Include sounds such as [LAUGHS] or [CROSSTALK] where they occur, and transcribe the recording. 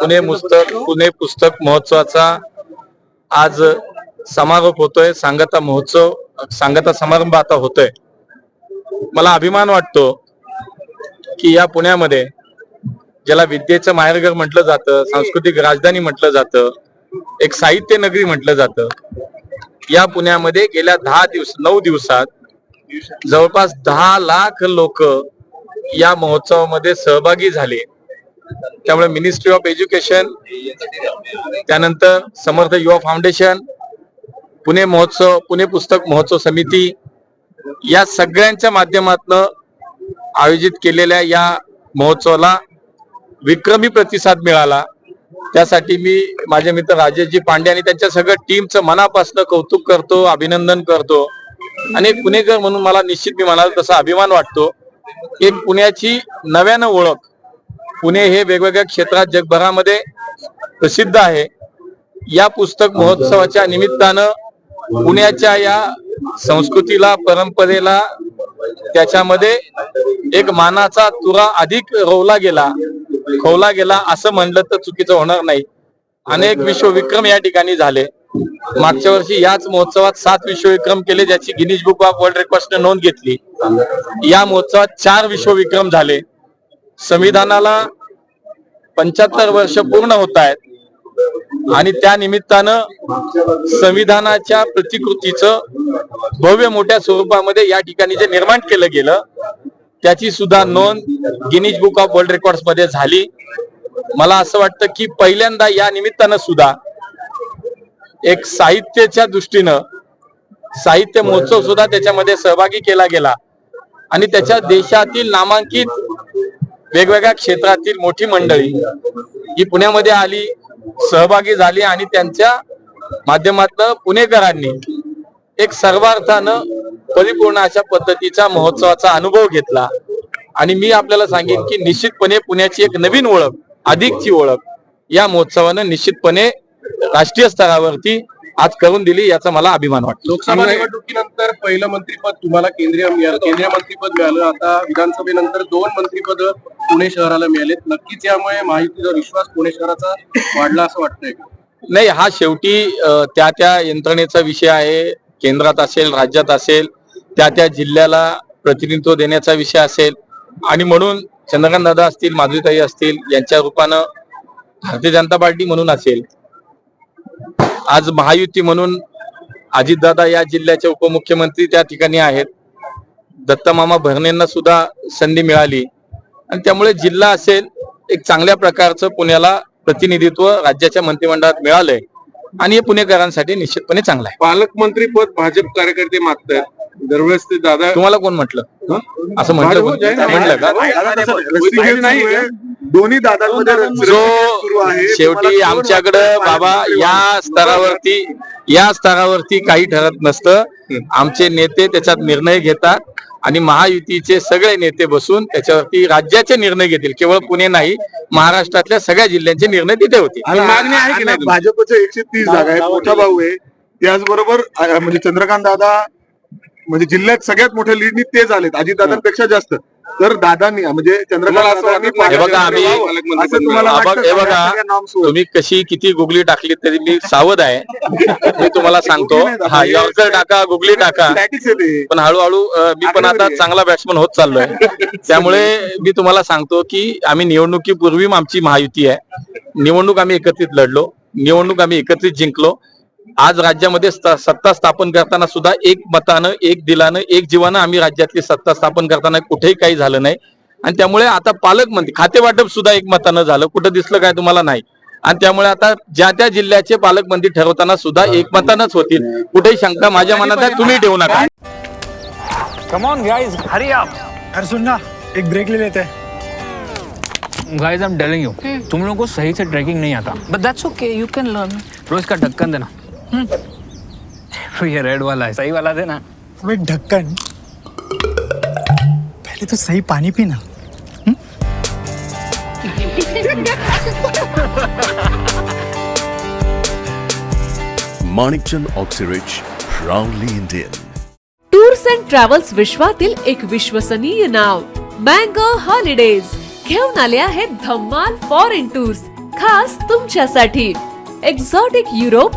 पुणे पुस्तक पुणे पुस्तक महोत्सवाचा आज समारोप होतोय सांगता महोत्सव सांगता समारंभ आता होतोय. मला अभिमान वाटतो की या पुण्यामध्ये ज्याला विद्येचं माहेरघर म्हटलं जातं सांस्कृतिक राजधानी म्हटलं जातं एक साहित्य नगरी म्हटलं जातं या पुण्यामध्ये गेल्या दहा दिवस नऊ दिवसात जवळपास दहा लाख लोक या महोत्सवामध्ये सहभागी झाले. त्यामुळे मिनिस्ट्री ऑफ एज्युकेशन त्यानंतर समर्थ युवा फाउंडेशन पुणे महोत्सव पुणे पुस्तक महोत्सव समिती या सगळ्यांच्या माध्यमातून आयोजित केलेल्या या महोत्सवाला विक्रमी प्रतिसाद मिळाला. त्यासाठी मी माझे मित्र राजेशजी पांडे आणि त्यांच्या सगळ्या टीमचं मनापासून कौतुक करतो अभिनंदन करतो. आणि पुणेकर म्हणून मला निश्चित मी म्हणाल तसा अभिमान वाटतो. एक पुण्याची नव्यानं ओळख. पुणे हे वेगवेगळ्या क्षेत्रात जगभरामध्ये प्रसिद्ध आहे. या पुस्तक महोत्सवाच्या निमित्तानं पुण्याच्या या संस्कृतीला परंपरेला त्याच्यामध्ये एक मानाचा तुरा अधिक रोवला गेला खोवला गेला असं म्हणलं तर चुकीचं होणार नाही. अनेक विश्वविक्रम या ठिकाणी झाले. मागच्या वर्षी याच महोत्सवात सात विश्वविक्रम केले ज्याची गिनीज बुक ऑफ वर्ल्ड रेकॉर्डने नोंद घेतली. या महोत्सवात चार विश्वविक्रम झाले. संविधानाला पंच्याहत्तर वर्ष पूर्ण होत आहेत. आणि त्या निमित्तानं संविधानाच्या प्रतिकृतीचं भव्य मोठ्या स्वरूपामध्ये या ठिकाणी जे निर्माण केलं गेलं त्याची सुद्धा नोंद गिनीज बुक ऑफ वर्ल्ड रेकॉर्ड्समध्ये झाली. मला असं वाटतं की पहिल्यांदा या निमित्तानं सुद्धा एक साहित्याच्या दृष्टीनं साहित्य महोत्सव सुद्धा त्याच्यामध्ये सहभागी केला गेला. आणि त्याच्या देशातील नामांकित वेगवेगळ्या क्षेत्रातील मोठी मंडळी ही पुण्यामध्ये आली सहभागी झाली आणि त्यांच्या माध्यमातून पुणेकरांनी एक सर्वार्थानं परिपूर्ण अशा पद्धतीचा महोत्सवाचा अनुभव घेतला. आणि मी आपल्याला सांगेन की निश्चितपणे पुण्याची एक नवीन ओळख अधिकची ओळख या महोत्सवानं निश्चितपणे राष्ट्रीय स्तरावरती आज करून दिली याचा मला अभिमान वाटतो. लोकसभा निवडणुकीनंतर पहिलं मंत्रीपद तुम्हाला केंद्रीय मिळालं. केंद्रीय मंत्रीपद मिळालं. आता विधानसभेनंतर दोन मंत्रीपद पुणे शहराला मिळालेत. नक्कीच यामुळे माहितीचा विश्वास पुणे शहराचा वाढला असं वाटतंय का? नाही हा शेवटी त्या त्या यंत्रणेचा विषय आहे. केंद्रात असेल राज्यात असेल त्या त्या जिल्ह्याला प्रतिनिधित्व देण्याचा विषय असेल. आणि म्हणून चंद्रकांत दादा असतील माधुरीताई असतील यांच्या रूपानं भारतीय जनता पार्टी म्हणून असेल आज महायुती म्हणून अजितदादा या जिल्ह्याचे उपमुख्यमंत्री त्या ठिकाणी आहेत. दत्तमामा भरणेंना सुद्धा संधी मिळाली. आणि त्यामुळे जिल्हा असेल एक चांगल्या प्रकारचं पुण्याला प्रतिनिधित्व राज्याच्या मंत्रिमंडळात मिळालंय. आणि हे पुणेकरांसाठी निश्चितपणे चांगलं आहे. पालकमंत्री पद भाजप कार्यकर्ते मागतात दरवेळेस ते दादा तुम्हाला कोण म्हटलं? असं म्हटलं? म्हटलं का? नाही. दोन्ही दादांमध्ये जो शेवटी आमच्याकडं बाबा या स्तरावरती या स्तरावरती काही ठरत नसतं. आमचे नेते त्याच्यात निर्णय घेतात आणि महायुतीचे सगळे नेते बसून त्याच्यावरती राज्याचे निर्णय घेतील. केवळ पुणे नाही महाराष्ट्रातल्या सगळ्या जिल्ह्यांचे निर्णय तिथे आणि मागणी आहे की नाही भाजपचे एकशे तीस जागा आहे मोठा भाऊ आहे. त्याचबरोबर म्हणजे चंद्रकांत दादा म्हणजे जिल्ह्यात सगळ्यात मोठ्या लीडनी ते झालेत. अजितदादांपेक्षा जास्त. तर दादांनी म्हणजे हे हे हे. तुम्ही कशी किती गुगली टाकली तरी मी सावध आहे. मी तुम्हाला सांगतो. हा यॉर्कर टाका गुगली टाका. पण हळूहळू मी पण आता चांगला बॅट्समन होत चाललोय. [LAUGHS] त्यामुळे मी तुम्हाला सांगतो की आम्ही निवडणुकीपूर्वी आमची महायुती आहे. निवडणूक आम्ही एकत्रित लढलो. निवडणूक आम्ही एकत्रित जिंकलो. आज राज्यामध्ये स्त- सत्ता स्थापन करताना सुद्धा एक मतानं एक दिलानं एक जीवानं आम्ही राज्यातली सत्ता स्थापन करताना कुठेही काही झालं नाही. आणि त्यामुळे आता पालकमंत्री खाते वाटप सुद्धा एक मतानं झालं. कुठं दिसलं काय तुम्हाला नाही. आणि त्यामुळे आता ज्या त्या जिल्ह्याचे पालकमंत्री ठरवताना सुद्धा एकमतानच होतील. कुठेही शंका माझ्या मनात आहे तुम्ही ठेवू नका. Come on guys hurry up अरे सुन ना एक ब्रेक ले लेते. हैं guys I am telling you तुम लोगों को सही से ट्रैकिंग नहीं आता. But that's okay, you can learn. रोज का ढक्कन देना. तो ये रेड वाला है। सही वाला देना। अबे ढक्कन। पहले तो सही पानी पीना। Manikchand Oxyrich, proudly Indian. Tours and travels विश्वातील एक विश्वसनीय नाव मँगो हॉलिडेज घेऊन आले आहेत धम्माल फॉरेन टूर्स खास तुमच्यासाठी एक्झॉटिक युरोप